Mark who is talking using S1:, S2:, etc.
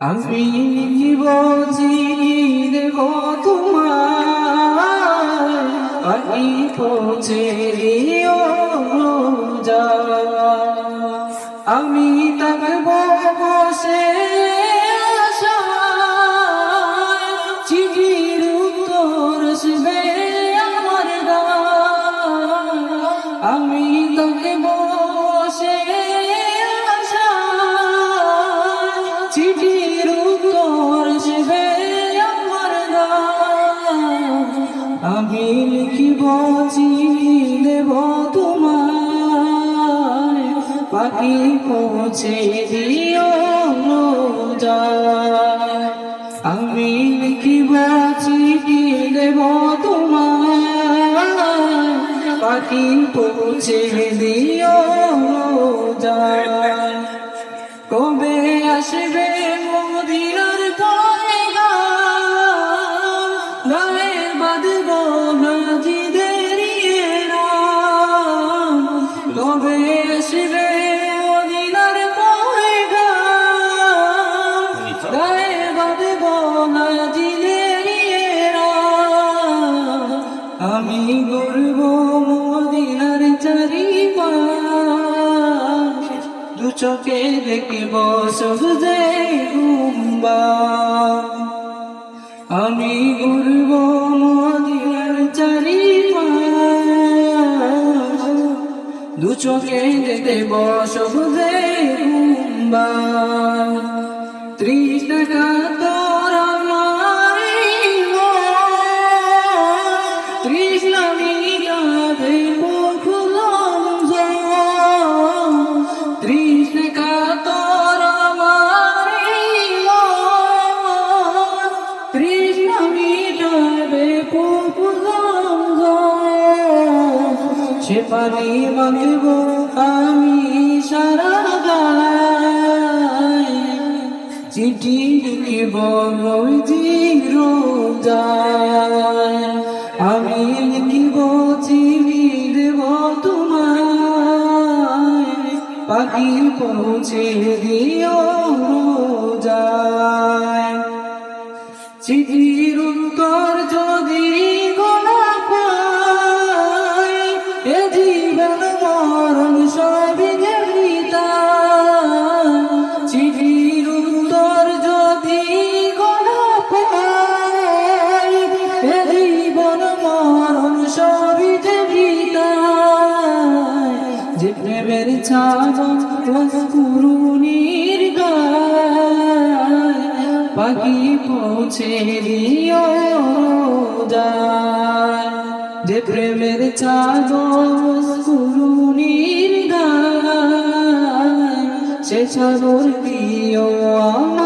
S1: আমি জীব তোমার আমি পৌঁছে যা আমি থাকব বসে পাখি পৌঁছে দিও আমি লিখিব চিঠি দেব তোমার পাখি পৌঁছে দিও কবে আসবে মদিনার পয়গা? গায়ে বাঁধব নাজিদের কবে আসবে নাজিদের আমি গর্ব মদিনার চারিপা দু চোখে দেখিব সবজে গুম্বা। আমি ঘুরব মদিনার চারিপা দু চোখে দেখিব সবজে গুম্বা। সে পানি মাগব আমি সারা গায়। চিঠি লিখিব নৈজিক রোজায়। আমি লিখিব চিঠি দেব তোমায়। পাখি পৌঁছে দিও রোজায়। চিঠির উত্তর যদি যে প্রেমের ছাগল গায় পাখি পৌঁছে দিও যায়। যে প্রেমের চাদর কুরুনির গায় সে চাদর দিও আমার